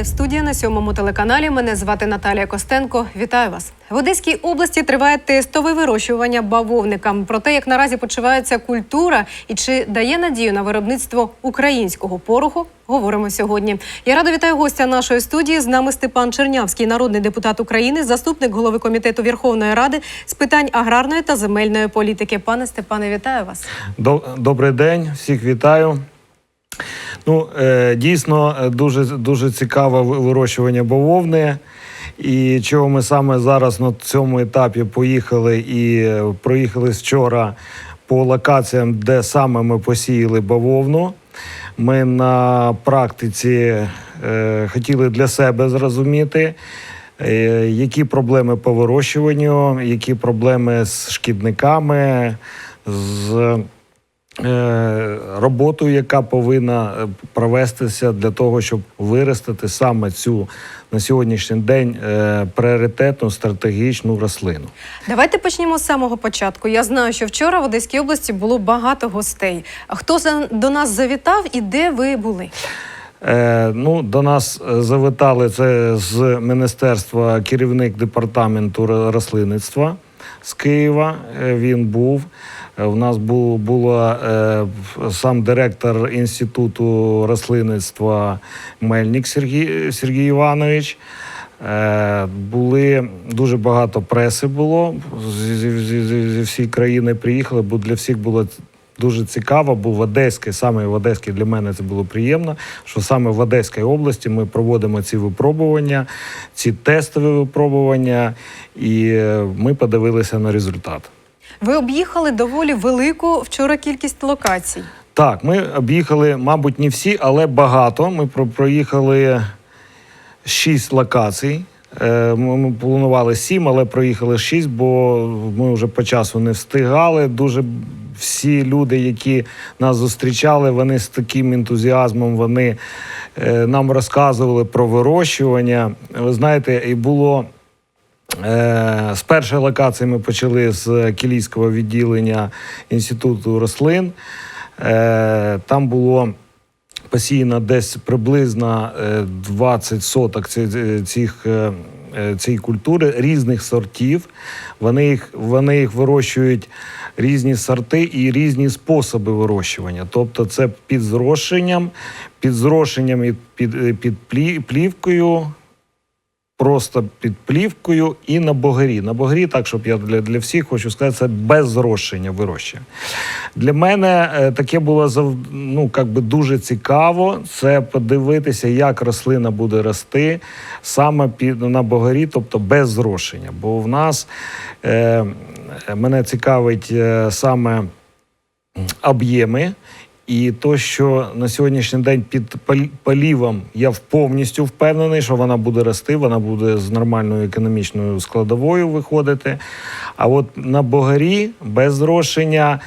Лайв студія на сьомому телеканалі. Мене звати Наталія Костенко. Вітаю вас. В Одеській області триває тестове вирощування бавовника. Про те, як наразі почувається культура і чи дає надію на виробництво українського пороху, говоримо сьогодні. Я рада вітаю гостя нашої студії. З нами Степан Чернявський, народний депутат України, заступник голови комітету Верховної Ради з питань аграрної та земельної політики. Пане Степане, вітаю вас. Добрий день, всіх вітаю. Ну, е, дійсно, е, дуже, дуже цікаве вирощування бавовни. І чого ми саме зараз на цьому етапі поїхали і е, проїхали вчора по локаціям, де саме ми посіяли бавовну. Ми на практиці хотіли для себе зрозуміти, які проблеми по вирощуванню, які проблеми з шкідниками, з е, роботою, яка повинна е, провестися для того, щоб виростити саме цю на сьогоднішній день е, пріоритетну стратегічну рослину. Давайте почнемо з самого початку. Я знаю, що вчора в Одеській області було багато гостей. Хто до нас завітав і де ви були? Е, ну, до нас завітали це з міністерства керівник департаменту ро- рослинництва з Києва. Він був. Е, У нас був була е, сам директор інституту рослинництва Мельник Сергій, Сергій Іванович. Е, були дуже багато преси було зі, всієї країни приїхали, бо для всіх було дуже цікаво. Був в Одеській, саме в Одеській для мене це було приємно. Що саме в Одеській області ми проводимо ці випробування, ці тестові випробування, і е, ми подивилися на результат. Ви об'їхали доволі велику вчора кількість локацій. Так, ми об'їхали, мабуть, не всі, але багато. Ми проїхали шість локацій. Е, Ми планували сім, але проїхали шість, бо ми вже по часу не встигали. Дуже всі люди, які нас зустрічали, вони з таким ентузіазмом вони е, нам розказували про вирощування. Ви знаєте, і було З першої локації ми почали з Кілійського відділення Інституту рослин. Е, Там було посіяно десь приблизно е, 20 соток цих, е, е, цієї культури різних сортів. Вони їх, вони їх вирощують різні сорти і різні способи вирощування. Тобто це під зрошенням, під зрошенням і під, е, під плівкою просто під плівкою і на богері. На богері, так щоб я для, для всіх хочу сказати, це без зрошення вирощення. Для мене е, таке було ну, как би дуже цікаво. Це подивитися, як рослина буде рости саме під на богері, тобто без зрошення. Бо в нас е, мене цікавить е, саме об'єми. І то, що на сьогоднішній день під пал- полівом я повністю впевнений, що вона буде рости, вона буде з нормальною економічною складовою виходити. А от на богарі без зрошення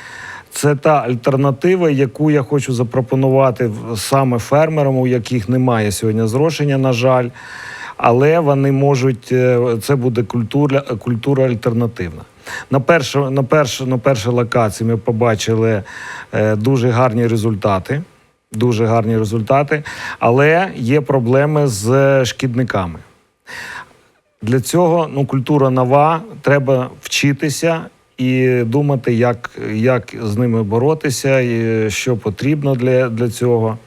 це та альтернатива, яку я хочу запропонувати саме фермерам, у яких немає сьогодні зрошення, на жаль. Але вони можуть, е, це буде культура, культура альтернативна. На першу, на, першу, на першій локації ми побачили е, дуже гарні результати. Дуже гарні результати, але є проблеми з шкідниками. Для цього ну, культура нова, треба вчитися і думати, як, як з ними боротися, і що потрібно для, для цього.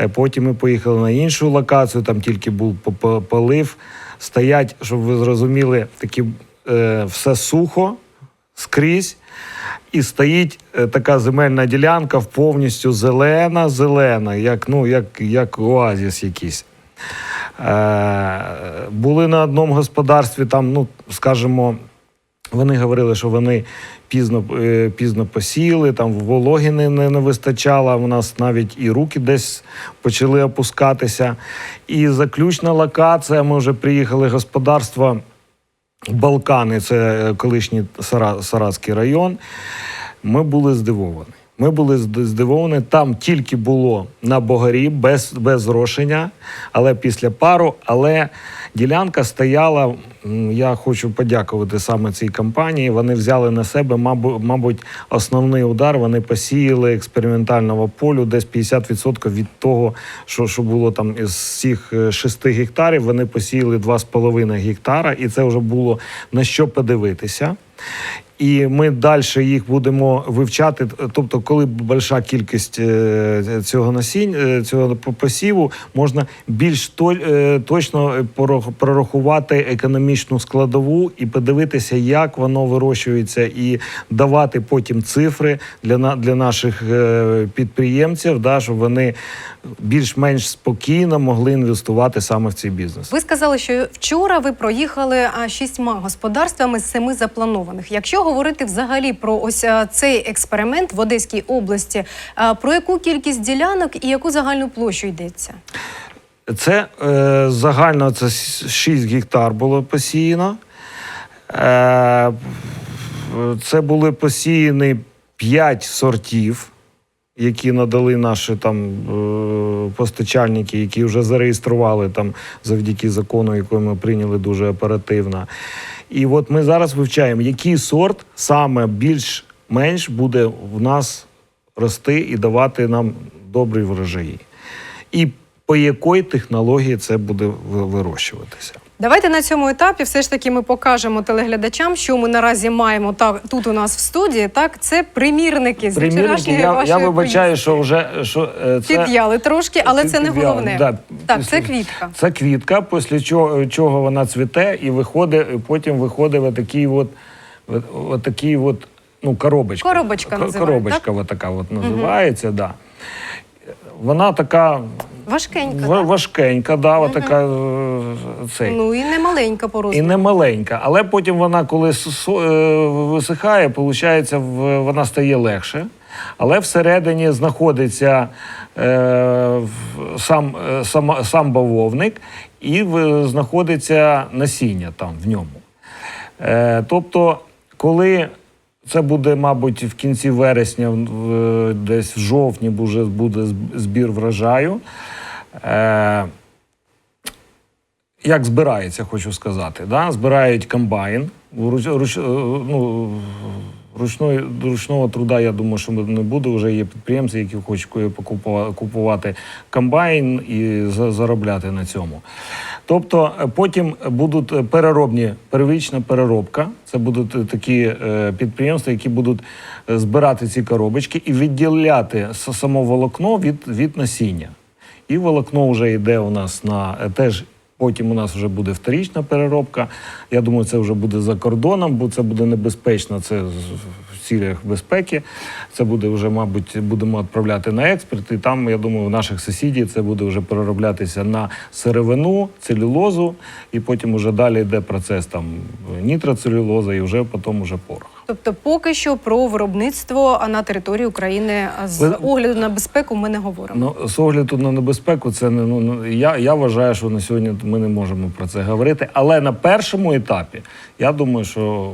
Е, Потім ми поїхали на іншу локацію, там тільки був по- по- полив. Стоять, щоб ви зрозуміли, такі е, все сухо скрізь. І стоїть е, така земельна ділянка повністю зелена, зелена, як, ну, як, як оазіс якийсь. Е, були на одному господарстві, там, ну, скажімо, вони говорили, що вони пізно, е, пізно посіяли, там вологи не, не вистачало. У нас навіть і руки десь почали опускатися. І заключна локація. Ми вже приїхали господарство Балкани, це е, колишній Сара, Саратський район. Ми були здивовані. Ми були здивовані. Там тільки було на Богарі без, без зрошення, але після пару. Але ділянка стояла. Я хочу подякувати саме цій компанії. Вони взяли на себе, мабуть, основний удар. Вони посіяли експериментального полю, десь 50% від того, що, що було там із всіх 6 гектарів. Вони посіяли 2,5 гектара, і це вже було на що подивитися. І ми далі їх будемо вивчати. Тобто, коли більша кількість е, цього насіння, е, цього по- посіву, можна більш е, точно прорахувати економічну складову і подивитися, як воно вирощується, і давати потім цифри для для наших підприємців, да, щоб вони більш-менш спокійно могли інвестувати саме в цей бізнес. Ви сказали, що вчора ви проїхали шістьма господарствами з семи запланованих. Якщо говорити взагалі про ось цей експеримент в Одеській області, про яку кількість ділянок і яку загальну площу йдеться? Це е, загально це 6 гектар було посіяно. Е, це були посіяні 5 сортів, які надали наші там е, постачальники, які вже зареєстрували там завдяки закону, який ми прийняли дуже оперативно. І от ми зараз вивчаємо, який сорт саме більш-менш буде в нас рости і давати нам добрі врожаї. І по якій технології це буде вирощуватися. Давайте на цьому етапі все ж таки ми покажемо телеглядачам, що ми наразі маємо так тут у нас в студії. Так, це примірники з Примірники, вчорашньої я, вашої я вибачаю, поїздки. що вже що е, це під'яли трошки, але це не головне. да. Так, це квітка. Це квітка, після чого, чого вона цвіте, і виходить, потім виходить отакий от, от, отакий от, ну, коробочка. Коробочка Ко- називають, Коробочка от така от називається, да. Вона така Важкенька. ва- так? важкенька, да, от така е, цей. Ну і не маленька по І розміру. не маленька, але потім вона, коли с- е, висихає, виходить, вона стає легше. Але всередині знаходиться е, в- сам, е, сам, сам бавовник і в- знаходиться насіння там в ньому. Е, тобто, коли це буде, мабуть, в кінці вересня, десь в жовтні вже буде збір врожаю. Е, як збирається, хочу сказати. Да? Збирають комбайн. Е, ну, ручної, ручного труда, я думаю, що не буде. Вже є підприємці, які хочуть купувати комбайн і заробляти на цьому. Тобто е, потім будуть е, переробні, первична переробка. Це будуть е, такі підприємства, які будуть збирати ці коробочки і відділяти само волокно від, від насіння. І волокно вже йде у нас на теж. Потім у нас вже буде вторічна переробка. Я думаю, це вже буде за кордоном, бо це буде небезпечно. Це в цілях безпеки. Це буде вже, мабуть, будемо відправляти на експорт. І там, я думаю, у наших сусідів це буде вже перероблятися на сировину, целюлозу, і потім вже далі йде процес там нітроцелюлоза і вже потім уже порох. Тобто, поки що про виробництво на території України з огляду на безпеку ми не говоримо. Ну, з огляду на небезпеку, це не ну ну, я, я вважаю, що на сьогодні ми не можемо про це говорити. Але на першому етапі я думаю, що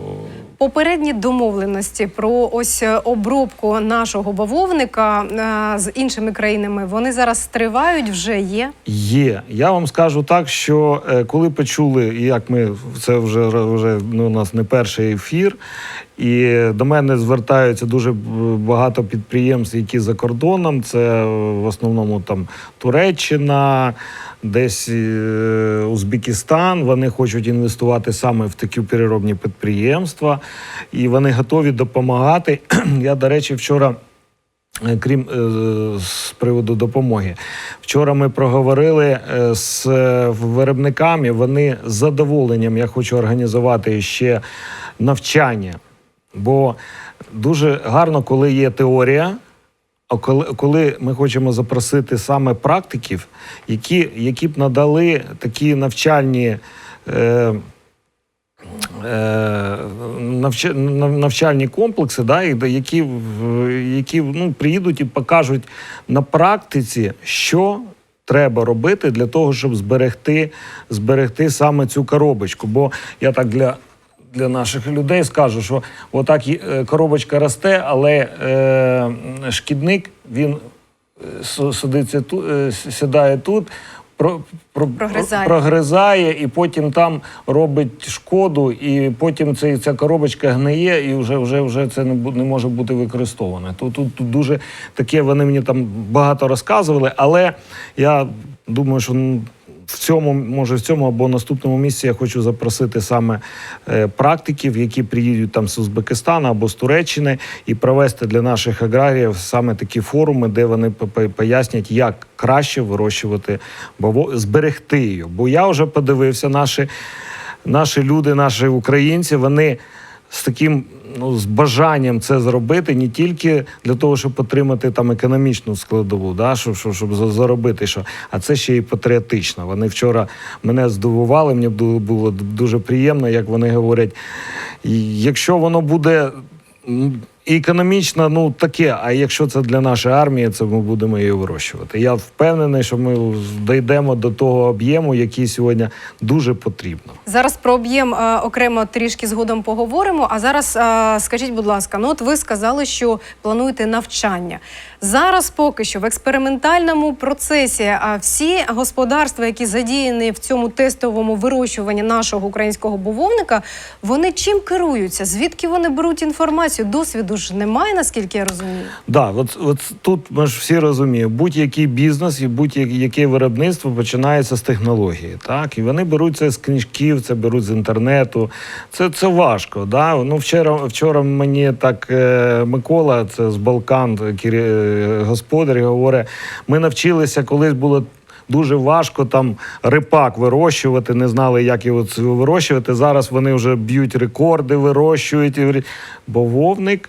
Попередні домовленості про ось обробку нашого бавовника е, з іншими країнами вони зараз тривають, вже є. є. Я вам скажу так, що е, коли почули, і як ми це вже вже ну, у нас не перший ефір. І до мене звертаються дуже багато підприємств, які за кордоном. Це в основному там Туреччина, десь е, Узбекистан. Вони хочуть інвестувати саме в такі переробні підприємства, і вони готові допомагати. Я, до речі, вчора. Е, Крім е, з приводу допомоги, вчора ми проговорили е, з е, виробниками. Вони з задоволенням я хочу організувати ще навчання, бо дуже гарно, коли є теорія. А коли, коли ми хочемо запросити саме практиків, які, які б надали такі навчальні. Е, е, навча- навчальні комплекси, да, які, які ну, приїдуть і покажуть на практиці, що треба робити для того, щоб зберегти, зберегти саме цю коробочку. Бо я так для для наших людей скажу, що отак е, коробочка росте, але е, шкідник він е, сидиться тут, сідає тут. Про, про, Прогризає. прогризає і потім там робить шкоду, і потім цей, ця коробочка гниє, і вже, вже, вже це не, не може бути використоване. Тут, тут, тут дуже таке вони мені там багато розказували, але я думаю, що в цьому, може, в цьому або наступному місці я хочу запросити саме е, практиків, які приїдуть там з Узбекистану або з Туреччини, і провести для наших аграріїв саме такі форуми, де вони по- по- пояснять, як краще вирощувати баво, зберегти її. Бо я вже подивився, наші, наші люди, наші українці, вони з таким ну, з бажанням це зробити не тільки для того, щоб отримати там економічну складову, да, щоб, щоб, щоб заробити що, а це ще й патріотично. Вони вчора мене здивували, мені було дуже приємно, як вони говорять, якщо воно буде. Економічно, ну таке. А якщо це для нашої армії, це ми будемо її вирощувати. Я впевнений, що ми дійдемо до того об'єму, який сьогодні дуже потрібно. Зараз про об'єм е, окремо трішки згодом поговоримо. А зараз е, скажіть, будь ласка, ну от ви сказали, що плануєте навчання. Зараз поки що в експериментальному процесі а всі господарства, які задіяні в цьому тестовому вирощуванні нашого українського бововника, вони чим керуються? Звідки вони беруть інформацію? Досвіду ж немає, наскільки я розумію. Да, от, от тут ми ж всі розуміємо, будь-який бізнес і будь-яке виробництво починається з технології. Так? І вони беруть це з книжків, це беруть з інтернету. Це, це важко. Да? Ну, вчора, вчора мені так е, Микола, це з Балкан, е, господар, говорить, ми навчилися, колись було. Дуже важко там рипак вирощувати, не знали, як його вирощувати. Зараз вони вже б'ють рекорди, вирощують. Бо вовник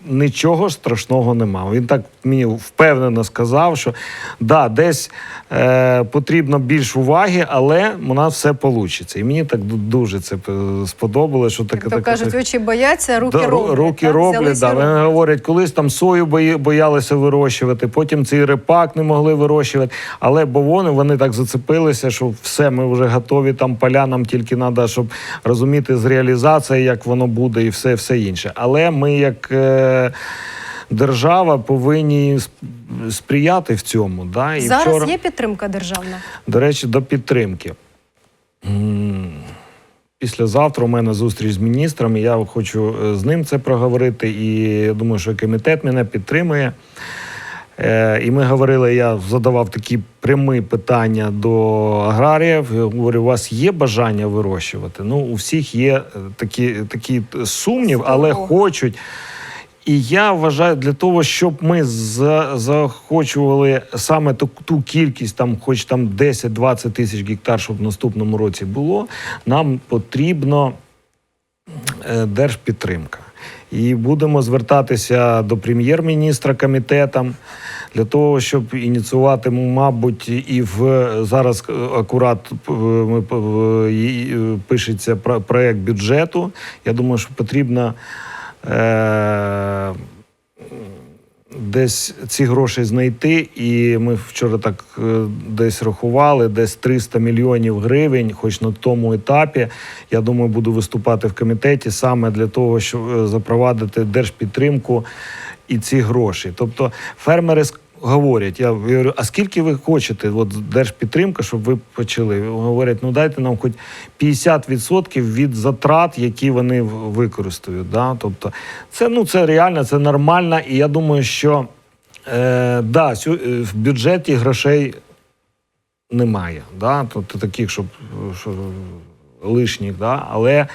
нічого страшного нема. Він так мені впевнено сказав, що да, десь е, потрібно більш уваги, але у нас все вийде. І мені так дуже це сподобалося, що таке таке- кажуть, очі бояться, руки Да, роблять. руки так? роблять. Да. Вони говорять, колись там сою боялися вирощувати, потім цей репак не могли вирощувати. Але бовони вони так зацепилися, що все, ми вже готові там поля, нам тільки треба, щоб розуміти з реалізацією, як воно буде, і все, все інше. Але ми як. Е- Держава повинні сприяти в цьому. Да? І Зараз вчора... є підтримка державна. До речі, до підтримки. Післязавтра у мене зустріч з міністром, і я хочу е, з ним це проговорити. І я думаю, що комітет мене підтримує. Е, І ми говорили, я задавав такі прямі питання до аграріїв. Я говорю, у вас є бажання вирощувати? Ну, у всіх є е, такі, такі сумнів, але хочуть. І я вважаю, для того, щоб ми за, заохочували саме ту, ту кількість, там, хоч там 10-20 тисяч гектар, щоб в наступному році було, нам потрібно е, держпідтримка. І будемо звертатися до прем'єр-міністра комітетам для того, щоб ініціювати, мабуть, і в зараз акурат е, е, пишеться про- проект бюджету. Я думаю, що потрібно. Е- Десь ці гроші знайти, і ми вчора так е, десь рахували, десь 300 мільйонів гривень, хоч на тому етапі. Я думаю, буду виступати в комітеті саме для того, щоб е, запровадити держпідтримку і ці гроші. Тобто фермери говорять, я говорю, а скільки ви хочете? От держпідтримка, щоб ви почали? Говорять, ну дайте нам хоч 50% від затрат, які вони використають. Да? Тобто, це ну це реально, це нормально, і я думаю, що е, да, е, в бюджеті грошей немає. Да? Тобто таких, щоб, щоб лишніх, да? але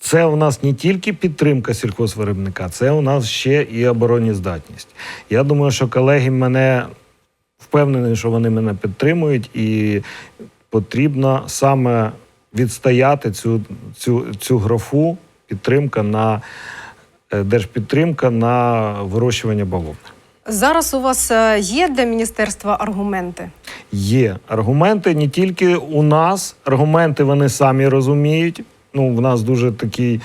це у нас не тільки підтримка сільхозвиробника, це у нас ще і обороніздатність. Я думаю, що колеги мене впевнений, що вони мене підтримують, і потрібно саме відстояти цю, цю, цю графу підтримка на е, держпідтримка на вирощування бавовни. Зараз у вас е, є для міністерства аргументи? Є аргументи не тільки у нас, аргументи вони самі розуміють. Ну, в нас дуже такий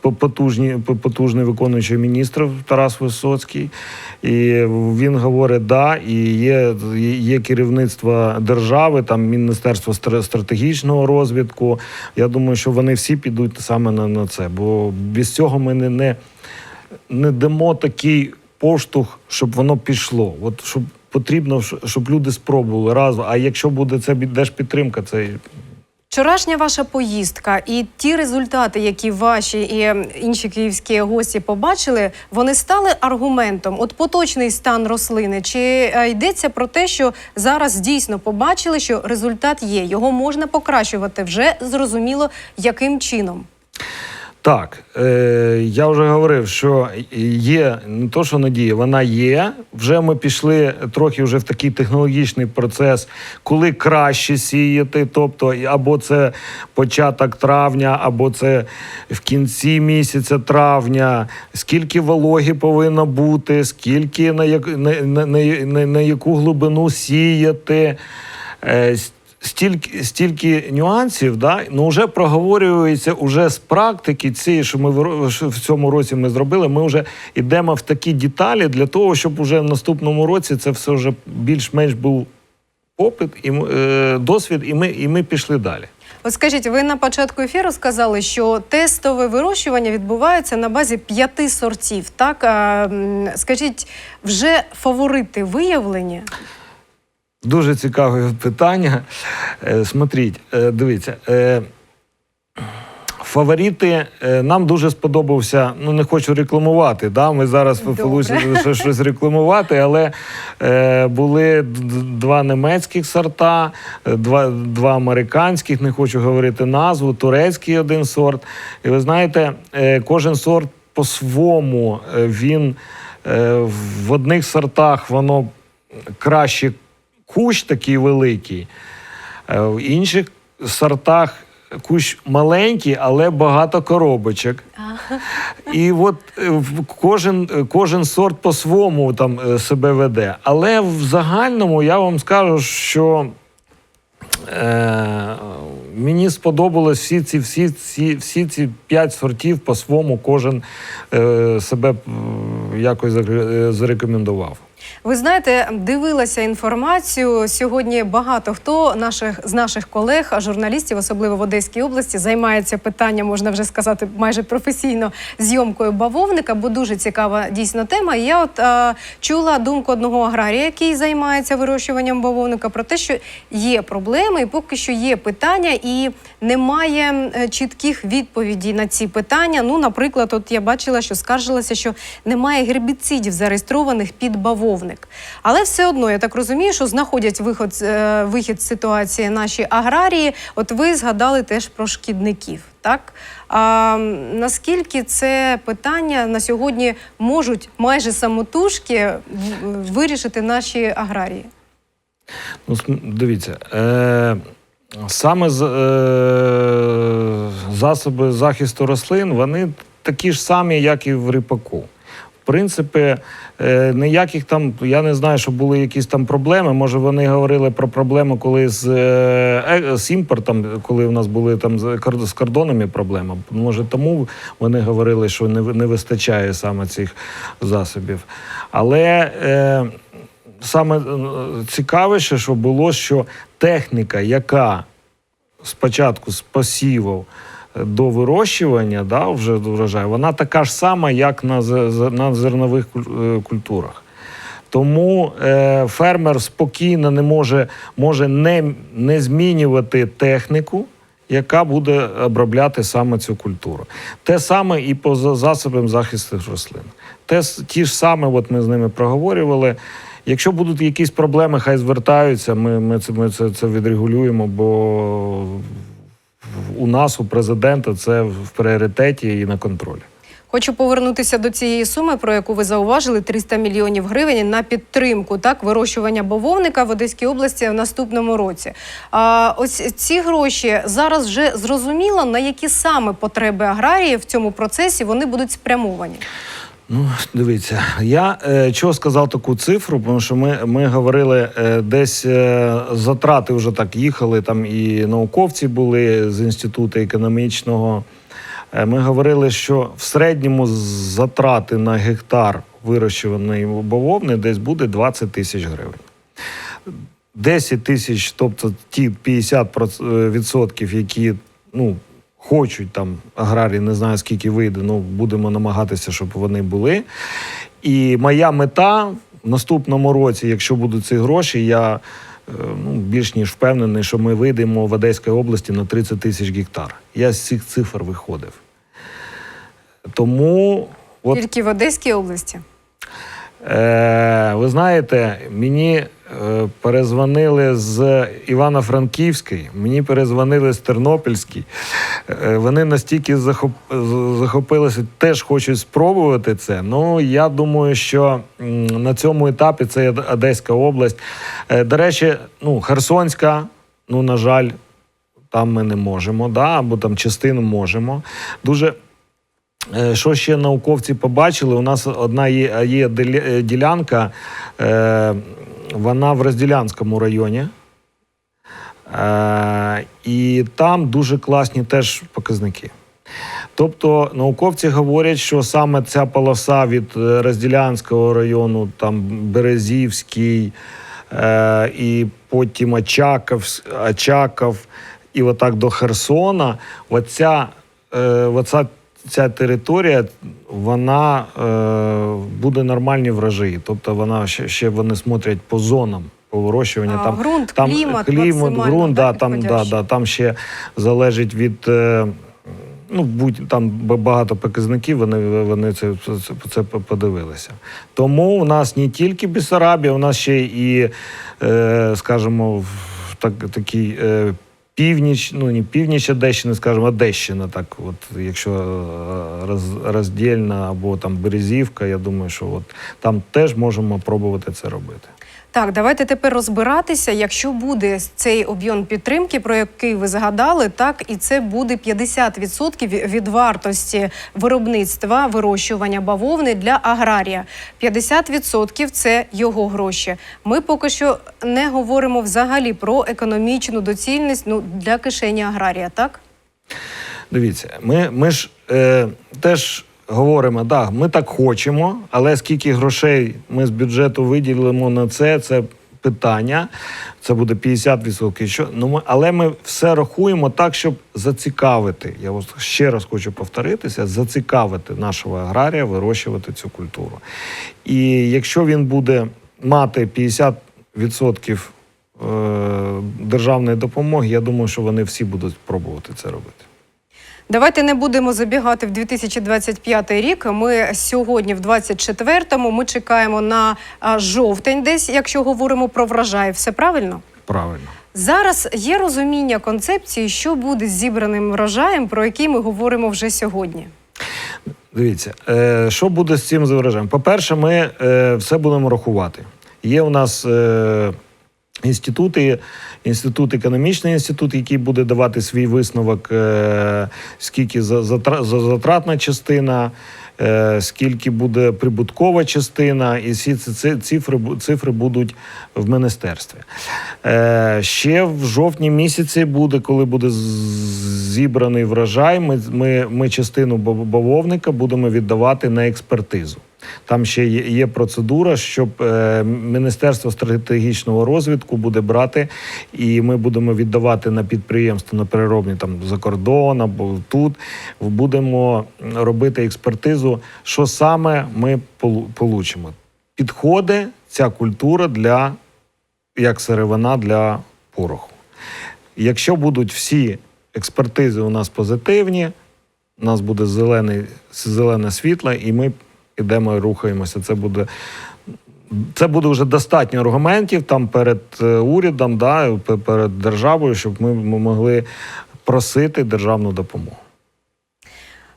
по- потужні, потужний виконуючий міністр Тарас Висоцький. І він говорить, да, і є, є керівництво держави, там Міністерство стратегічного розвитку. Я думаю, що вони всі підуть саме на, на це. Бо без цього ми не, не, не дамо такий поштовх, щоб воно пішло. От щоб потрібно, щоб люди спробували разом. А якщо буде це бі- держпідтримка, це Вчорашня ваша поїздка і ті результати, які ваші і ем, інші київські гості побачили, вони стали аргументом. От поточний стан рослини. Чи е, йдеться про те, що зараз дійсно побачили, що результат є, його можна покращувати вже зрозуміло, яким чином. Так, е, я вже говорив, що є не то, що надія, вона є. Вже ми пішли трохи вже в такий технологічний процес, коли краще сіяти. Тобто, або це початок травня, або це в кінці місяця травня, скільки вологи повинно бути, скільки на, як, на, на, на, на, на яку глибину сіяти. Е, стільки, стільки нюансів, да, ну вже проговорюється уже з практики цієї, що ми в цьому році ми зробили. Ми вже йдемо в такі деталі для того, щоб уже в наступному році це все вже більш-менш був опит і е, досвід, і ми, і ми пішли далі. От скажіть, ви на початку ефіру сказали, що тестове вирощування відбувається на базі п'яти сортів. Так скажіть, вже фаворити виявлені? Дуже цікаве питання. Е, Смотріть, е, дивіться. е, Фаворити нам дуже сподобався. Ну не хочу рекламувати. Да? Ми зараз получили щось рекламувати, але е, були два німецьких сорта, два, два американських, не хочу говорити назву, турецький один сорт. І ви знаєте, е, кожен сорт по-своєму е, він е, в одних сортах воно краще кущ такий великий, е, в інших сортах кущ маленький, але багато коробочок. І от е, кожен, е, кожен сорт по-своєму там себе веде. Але в загальному я вам скажу, що е, мені сподобалось всі ці, всі, ці, всі ці п'ять сортів по-своєму кожен е, себе якось заре- зарекомендував. Ви знаєте, дивилася інформацію. Сьогодні багато хто наших з наших колег, журналістів, особливо в Одеській області, займається питанням, можна вже сказати, майже професійно зйомкою бавовника, бо дуже цікава дійсно тема. Я от е, чула думку одного аграрія, який займається вирощуванням бавовника, про те, що є проблеми, і поки що є питання, і немає чітких відповідей на ці питання. Ну, наприклад, от я бачила, що скаржилася, що немає гербіцидів зареєстрованих під бавовник. Але все одно я так розумію, що знаходять виход, е, вихід з ситуації наші аграрії. От ви згадали теж про шкідників. Так а наскільки це питання на сьогодні можуть майже самотужки вирішити наші аграрії? Ну, дивіться, е, саме з, е, засоби захисту рослин, вони такі ж самі, як і в ріпаку. В принципі, е, ніяких там, я не знаю, що були якісь там проблеми. Може, вони говорили про проблеми, коли з, е, е, з імпортом, коли у нас були там з кордонами проблема. Може, тому вони говорили, що не, не вистачає саме цих засобів. Але е, саме цікавіше, що було, що техніка, яка спочатку з посівів до вирощування, да, вже до врожаю, вона така ж сама, як на, на зернових е, культурах. Тому е, фермер спокійно не може, може не, не змінювати техніку, яка буде обробляти саме цю культуру. Те саме і по за- засобам захисту рослин. Те, ті ж саме, от ми з ними проговорювали. Якщо будуть якісь проблеми, хай звертаються. Ми, ми, це, ми це, це відрегулюємо, бо у нас, у президента, це в пріоритеті і на контролі. Хочу повернутися до цієї суми, про яку ви зауважили 300 мільйонів гривень на підтримку так вирощування бавовника в Одеській області в наступному році. А ось ці гроші зараз вже зрозуміло, на які саме потреби аграрії в цьому процесі вони будуть спрямовані. Ну, дивіться, я е, чого сказав таку цифру, тому що ми, ми говорили е, десь е, затрати вже так їхали. Там і науковці були з інституту економічного. Е, ми говорили, що в середньому затрати на гектар вирощуваної бавовни десь буде 20 тисяч гривень. 10 тисяч, тобто ті 50%, які ну, хочуть там аграрії, не знаю скільки вийде, ну будемо намагатися, щоб вони були. І моя мета в наступному році, якщо будуть ці гроші, я е, ну, більш ніж впевнений, що ми вийдемо в Одеській області на 30 тисяч гектар. Я з цих цифр виходив. Тому от Тільки в Одеській області. Е, ви знаєте, мені е, перезвонили з Івано-Франківської, мені перезвонили з Тернопільської. Е, вони настільки захоп, захопилися, теж хочуть спробувати це. Ну, я думаю, що на цьому етапі це Одеська область. Е, до речі, ну, Херсонська, ну, на жаль, там ми не можемо, да, або там частину можемо. Дуже Що ще науковці побачили? У нас одна є, є е, ділянка, е, вона в Розділянському районі. Е, і там дуже класні теж показники. Тобто науковці говорять, що саме ця полоса від е, Розділянського району, там Березівський, е, і потім Очаков, Очаков, і отак до Херсона, оця, е, оця ця територія, вона е, буде нормальні врожаї. Тобто вона ще, ще вони смотрять по зонам. По вирощуванню А, там ґрунт, там клімат клімат, ґрунт, да, там, да, да, там ще залежить від. Е, Ну, будь там багато показників, вони, вони це, це, це подивилися. Тому у нас не тільки Бессарабія, у нас ще і, е, скажімо, так, такий е, північ, ну не північ Одещини, скажімо, Одещина, так, от, якщо е, роз, роздільна або там Березівка, я думаю, що от, там теж можемо пробувати це робити. Так, давайте тепер розбиратися. Якщо буде цей об'єм підтримки, про який ви згадали, так і це буде 50% від вартості виробництва вирощування бавовни для аграрія. 50% – це його гроші. Ми поки що не говоримо взагалі про економічну доцільність ну для кишені аграрія, так? Дивіться, ми, ми ж е, теж говоримо, да, ми так хочемо, але скільки грошей ми з бюджету виділимо на це, це питання. Це буде 50%. Що, ну, ми, але ми все рахуємо так, щоб зацікавити. Я ось ще раз хочу повторитися: зацікавити нашого аграрія вирощувати цю культуру. І якщо він буде мати 50% е, державної допомоги, я думаю, що вони всі будуть пробувати це робити. Давайте не будемо забігати в 2025 рік. Ми сьогодні, в 24-му, ми чекаємо на жовтень, десь, якщо говоримо про врожай. Все правильно? Правильно. Зараз є розуміння концепції, що буде з зібраним врожаєм, про який ми говоримо вже сьогодні. Дивіться, е, що буде з цим завражаєм? По-перше, ми е, все будемо рахувати. Є у нас е, інститути, інститут, економічний інститут, який буде давати свій висновок, е, скільки за, затра- затратна частина, е, скільки буде прибуткова частина, і всі ці цифри, цифри будуть в міністерстві. Е, ще в жовтні місяці буде, коли буде зібраний врожай, ми, ми, ми частину бав- бавовника будемо віддавати на експертизу. Там ще є, процедура, щоб е, Міністерство стратегічного розвитку буде брати, і ми будемо віддавати на підприємства на переробні там за кордон або тут. Будемо робити експертизу, що саме ми полу- получимо. Підходить ця культура для як сировина для пороху. Якщо будуть всі експертизи у нас позитивні, у нас буде зелений, зелене світло, і ми йдемо ми рухаємося. Це буде. Це буде вже достатньо аргументів там перед е, урядом, да, пе- перед державою, щоб ми могли просити державну допомогу.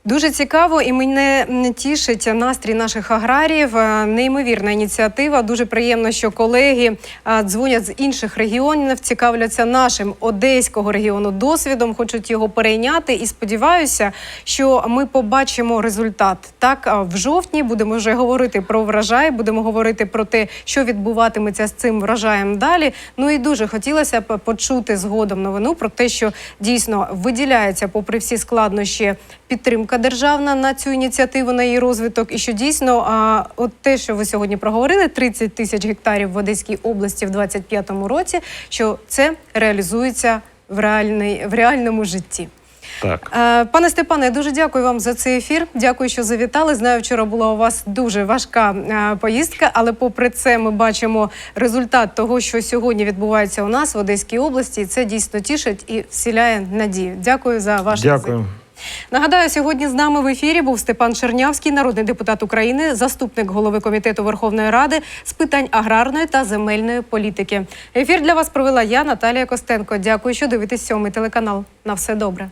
Дуже цікаво, і мене тішить настрій наших аграріїв. Е, Неймовірна ініціатива. Дуже приємно, що колеги е, дзвонять з інших регіонів, цікавляться нашим одеського регіону досвідом, хочуть його перейняти. І сподіваюся, що ми побачимо результат. Так, в жовтні будемо вже говорити про врожай, будемо говорити про те, що відбуватиметься з цим врожаєм далі. Ну і дуже хотілося б почути згодом новину про те, що дійсно виділяється, попри всі складнощі, підтримка державна на цю ініціативу, на її розвиток, і що дійсно, а, от те, що ви сьогодні проговорили, 30 тисяч гектарів в Одеській області в 2025 році, що це реалізується в, реальний, в реальному житті. Так. Е, Пане Степане, я дуже дякую вам за цей ефір. Дякую, що завітали. Знаю, вчора була у вас дуже важка е, поїздка, але попри це ми бачимо результат того, що сьогодні відбувається у нас в Одеській області. І це дійсно тішить і вселяє надію. Дякую за ваш. Дякую. Нагадаю, сьогодні з нами в ефірі був Степан Чернявський, народний депутат України, заступник голови комітету Верховної Ради з питань аграрної та земельної політики. Ефір для вас провела я, Наталія Костенко. Дякую, що дивитесь сьомий телеканал. На все добре.